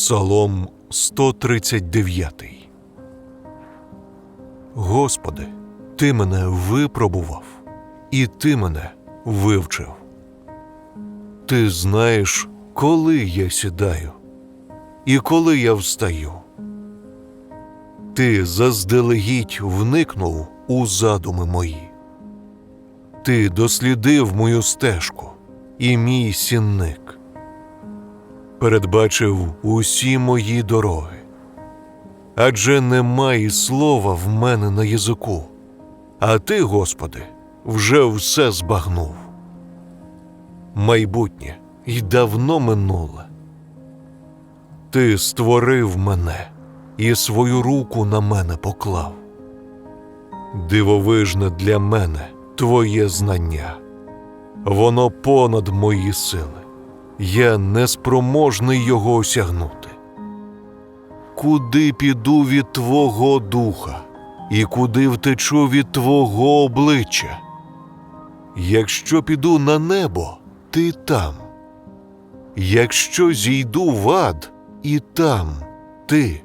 Псалом 139 Господи, Ти мене випробував, і Ти мене вивчив. Ти знаєш, коли я сідаю, і коли я встаю. Ти заздалегідь вникнув у задуми мої. Ти дослідив мою стежку і мій сінник передбачив усі мої дороги. Адже немає слова в мене на язику, а ти, Господи, вже все збагнув. Майбутнє й давно минуле. Ти створив мене і свою руку на мене поклав. Дивовижне для мене твоє знання, воно понад мої сили я неспроможний його осягнути. Куди піду від Твого духа, і куди втечу від Твого обличчя? Якщо піду на небо, ти там. Якщо зійду в ад, і там ти.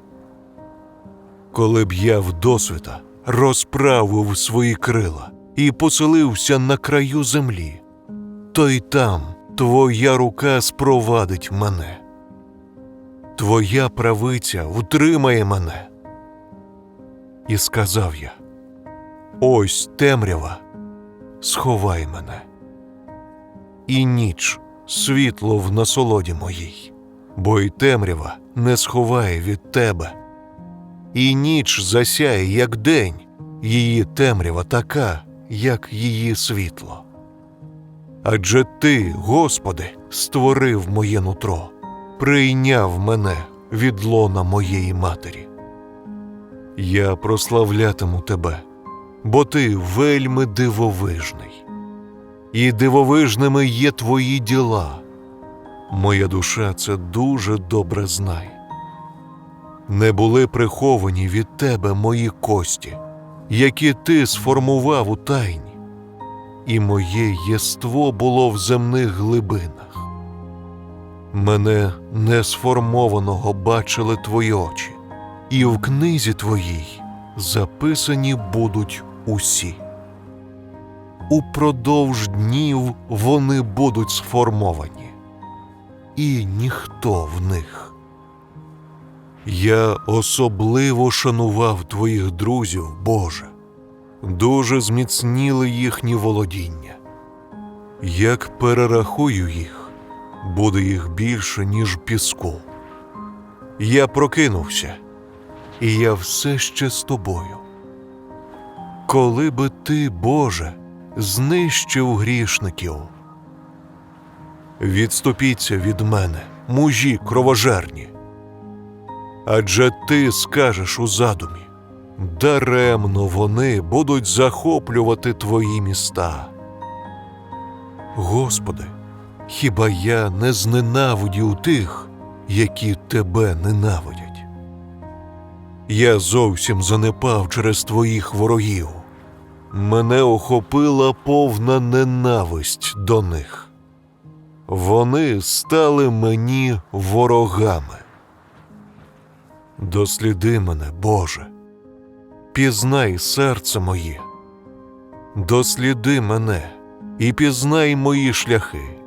Коли б я вдосвіта розправив свої крила і поселився на краю землі, то й там Твоя рука спровадить мене. Твоя правиця утримає мене. І сказав я: Ось темрява, сховай мене. І ніч світло в насолоді моїй, бо й темрява не сховає від тебе. І ніч засяє, як день, її темрява така, як її світло. Адже ти, Господи, створив моє нутро, прийняв мене від лона моєї матері. Я прославлятиму тебе, бо ти вельми дивовижний, і дивовижними є твої діла. Моя душа це дуже добре знає. Не були приховані від тебе мої кості, які ти сформував у тайні і моє єство було в земних глибинах. Мене несформованого бачили твої очі, і в книзі твоїй записані будуть усі. Упродовж днів вони будуть сформовані, і ніхто в них. Я особливо шанував твоїх друзів, Боже дуже зміцніли їхні володіння. Як перерахую їх, буде їх більше, ніж піску. Я прокинувся, і я все ще з тобою. Коли би ти, Боже, знищив грішників, відступіться від мене, мужі кровожерні, адже ти скажеш у задумі даремно вони будуть захоплювати твої міста. Господи, хіба я не зненавидів тих, які тебе ненавидять? Я зовсім занепав через твоїх ворогів. Мене охопила повна ненависть до них. Вони стали мені ворогами. Досліди мене, Боже пізнай серце моє, досліди мене і пізнай мої шляхи.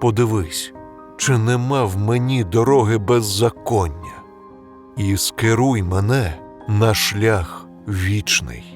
Подивись, чи нема в мені дороги беззаконня, і скеруй мене на шлях вічний.